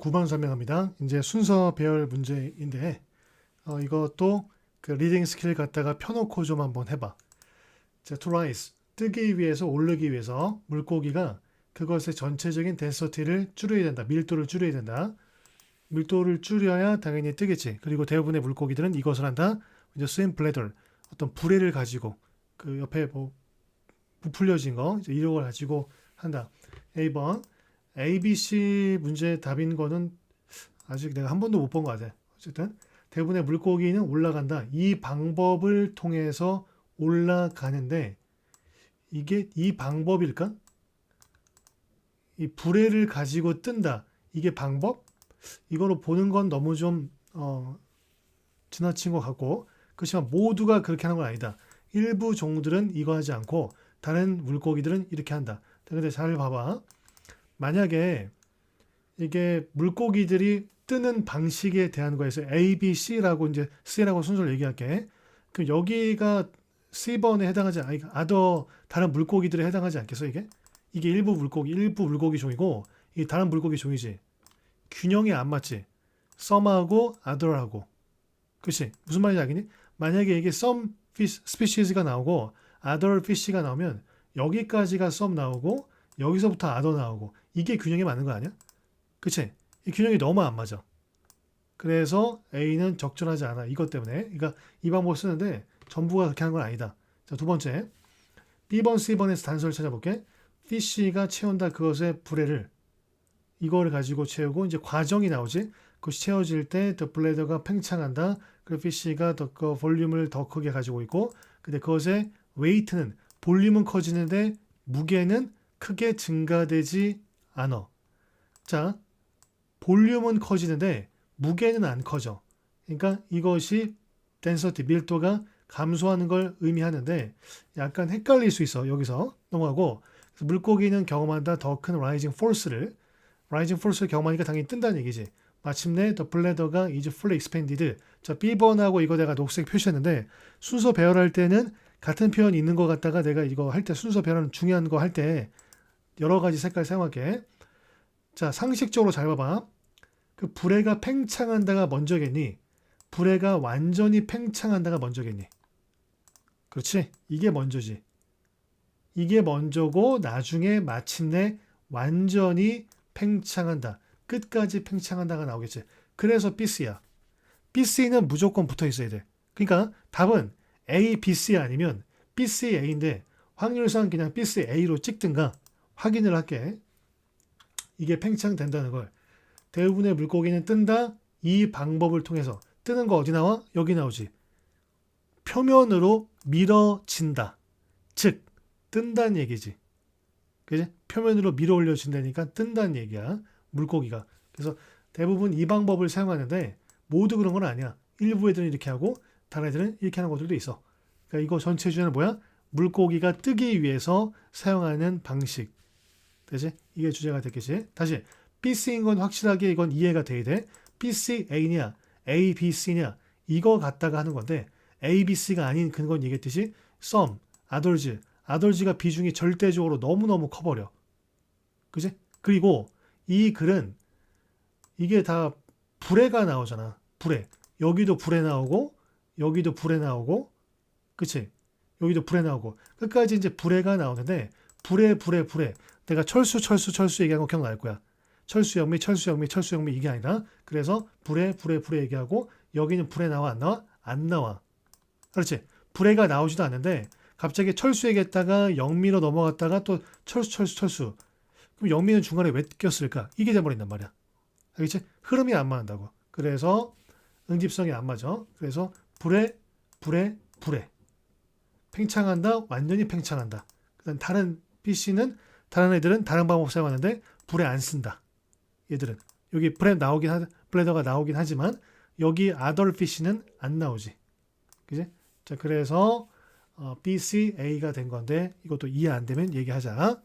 9번 설명합니다. 이제 순서 배열 문제인데 어, 이것도 그 리딩 스킬 갖다가 펴놓고 좀 한번 해봐. 자, to rise 뜨기 위해서 오르기 위해서 물고기가 그것의 전체적인 덴서티를 줄여야 된다. 밀도를 줄여야 된다. 밀도를 줄여야 당연히 뜨겠지. 그리고 대부분의 물고기들은 이것을 한다. 이제 스윈 블레더 어떤 불에를 가지고 그 옆에 뭐 부풀려진 거 이제 걸 가지고 한다. A번 A, B, C 문제 답인 거는 아직 내가 한 번도 못 본 것 같아. 어쨌든 대부분의 물고기는 올라간다. 이 방법을 통해서 올라가는데 이게 이 방법일까? 이 불에를 가지고 뜬다. 이게 방법? 이거로 보는 건 너무 좀 어, 지나친 것 같고 그렇지만 모두가 그렇게 하는 건 아니다. 일부 종들은 이거 하지 않고 다른 물고기들은 이렇게 한다. 근데 잘 봐봐. 만약에 이게 물고기들이 뜨는 방식에 대한 거에서 A, B, C라고 이제 C라고 순서를 얘기할게. 그럼 여기가 C번에 해당하지 않, 아더 다른 물고기들에 해당하지 않겠어 이게? 이게 일부 물고기, 일부 물고기 종이고 이 다른 물고기 종이지. 균형이 안 맞지. 썸하고 아더하고. 그렇지? 무슨 말인지 알겠니? 만약에 이게 fish, species가 나오고 other fish가 나오면 여기까지가 some 나오고 여기서부터 other 나오고 이게 균형이 맞는 거 아니야? 그치? 이 균형이 너무 안 맞아. 그래서 A는 적절하지 않아. 이것 때문에. 그러니까 이 방법 쓰는데 전부가 그렇게 하는 건 아니다. 자, 두 번째. B번, C번에서 단서를 찾아볼게. fish가 채운다 그것의 불에를 이거를 가지고 채우고 이제 과정이 나오지. 그것이 채워질 때 the bladder가 팽창한다. 그 fish가 더 그 볼륨을 더 크게 가지고 있고 근데 그것의 weight는 볼륨은 커지는데 무게는 크게 증가되지 않아. 자, 볼륨은 커지는데 무게는 안 커져. 그러니까 이것이 density, 밀도가 감소하는 걸 의미하는데 약간 헷갈릴 수 있어. 여기서 넘어가고 물고기는 경험한다 더큰 rising force를 rising force를 경험하니까 당연히 뜬다는 얘기지. 마침내 the bladder가 is fully expanded. 자, B번하고 이거 내가 녹색 표시했는데 순서 배열할 때는 같은 표현이 있는 것 같다가 내가 이거 할 때 순서 배열하는 중요한 거 할 때 여러 가지 색깔 사용할게. 자, 상식적으로 잘 봐봐. 그 불에가 팽창한다가 먼저겠니? 불에가 완전히 팽창한다가 먼저겠니? 그렇지? 이게 먼저지. 이게 먼저고 나중에 마침내 완전히 팽창한다. 끝까지 팽창한다가 나오겠지. 그래서 BC야. BC는 무조건 붙어 있어야 돼. 그러니까 답은 A, BC 아니면 BC, A인데 확률상 그냥 BC, A로 찍든가 확인을 할게. 이게 팽창된다는 걸. 대부분의 물고기는 뜬다. 이 방법을 통해서 뜨는 거 어디 나와? 여기 나오지. 표면으로 밀어진다. 즉 뜬다는 얘기지. 그지? 표면으로 밀어 올려진다니까 뜬다는 얘기야. 물고기가. 그래서 대부분 이 방법을 사용하는데 모두 그런 건 아니야. 일부 애들은 이렇게 하고 다른 애들은 이렇게 하는 것들도 있어. 그러니까 이거 전체 주제는 뭐야? 물고기가 뜨기 위해서 사용하는 방식. 되지? 이게 주제가 됐겠지? 다시 BC인 건 확실하게 이건 이해가 돼야 돼. BC A냐, A, B, C냐 이거 갖다가 하는 건데 A, B, C가 아닌 그건 얘기했듯이 some, others, others가 비중이 절대적으로 너무너무 커버려. 그지? 그리고 이 글은 이게 다 불에가 나오잖아. 불에. 여기도 불에 나오고 여기도 불에 나오고 그치? 여기도 불에 나오고 끝까지 이제 불에가 나오는데 불에 불에 불에 내가 철수 철수 철수 얘기한 거 기억날 거야. 철수 영미 철수 영미 철수 영미 이게 아니라 그래서 불에 불에 불에 얘기하고 여기는 불에 나와 안 나와? 안 나와. 그렇지. 불에가 나오지도 않는데 갑자기 철수 얘기했다가 영미로 넘어갔다가 또 철수 철수 철수 그럼 영미는 중간에 왜 꼈을까? 이게 돼버린단 말이야. 알겠지? 흐름이 안 맞는다고. 그래서 응집성이 안 맞아. 그래서 불에 불에 불에 팽창한다. 완전히 팽창한다. 그다음 다른 PC는 다른 애들은 다른 방법 사용하는데 불에 안 쓴다. 얘들은 여기 브레 나오긴 하 블레더가 나오긴 하지만 여기 아덜 피시는 안 나오지. 그지? 자 그래서 어, B, C, A가 된 건데 이것도 이해 안 되면 얘기하자.